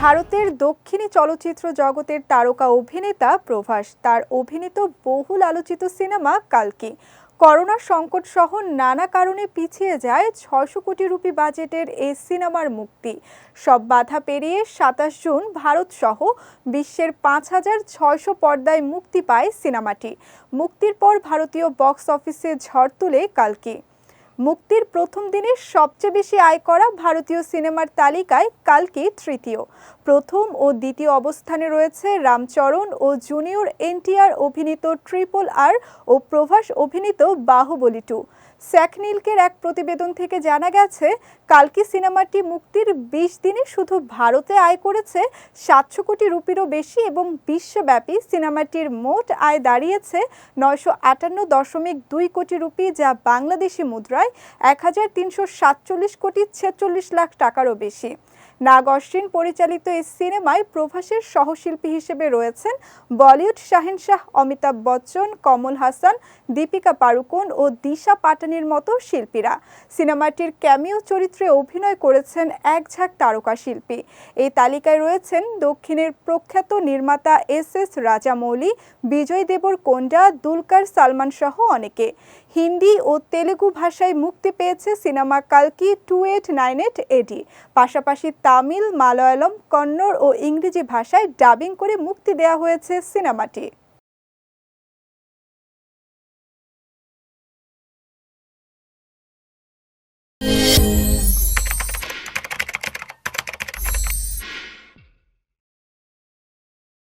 ভারতের দক্ষিণী চলচ্চিত্র জগতের তারকা অভিনেতা প্রভাস, তার অভিনীত বহুল আলোচিত সিনেমা কালকি। করোনা সংকট সহ নানা কারণে পিছিয়ে যায় ছশো কোটি রুপি বাজেটের এই সিনেমার মুক্তি। সব বাধা পেরিয়ে সাতাশ জুন ভারত সহ বিশ্বের পাঁচ হাজার ছয়শো পর্দায় মুক্তি পায় সিনেমাটি। মুক্তির পর ভারতীয় বক্স অফিসে ঝড় তুলে কালকি। মুক্তির প্রথম দিনে সবচেয়ে বেশি আয় করা ভারতীয় সিনেমার তালিকায় কালকে তৃতীয়। প্রথম ও দ্বিতীয় অবস্থানে রয়েছে রামচরণ ও জুনিয়র এনটিআর অভিনীত ট্রিপল আর ও প্রভাস অভিনীত বাহুবলী টু। স্যাকনিলকের এক প্রতিবেদন থেকে জানা গেছে, কালকি সিনেমাটি মুক্তির বিশ দিনে শুধু ভারতে আয় করেছে সাতশো কোটি রুপিরও বেশি এবং বিশ্বব্যাপী সিনেমাটির মোট আয় দাঁড়িয়েছে নয়শো আটান্ন দশমিক দুই কোটি রুপি, যা বাংলাদেশি মুদ্রায় এক হাজার তিনশো সাতচল্লিশ কোটি ছেচল্লিশ লাখ টাকারও বেশি। নাগ অশ্বিন পরিচালিত এই সিনেমায় প্রভাসের সহশিল্পী হিসেবে রয়েছেন বলিউড শাহিনশাহ অমিতাভ বচ্চন, কমল হাসান, দীপিকা পাড়ুকোন ও দিশা পাটানির মতো শিল্পীরা। সিনেমাটির ক্যামিও চরিত্রে অভিনয় করেছেন এক ঝাঁক তারকা শিল্পী। এই তালিকায় রয়েছেন দক্ষিণের প্রখ্যাত নির্মাতা এস এস রাজামৌলি, বিজয় দেবর কোন্ডা, দুলকার সালমান সহ অনেকে। হিন্দি ও তেলেগু ভাষায় মুক্তি পেয়েছে cinema কালকি two eight nine eight AD. পাশাপাশি তামিল মালয়ালম কন্নড় ও ইংরেজি ভাষায় ডাবিং করে মুক্তি দেয়া হয়েছে সিনেমাটি।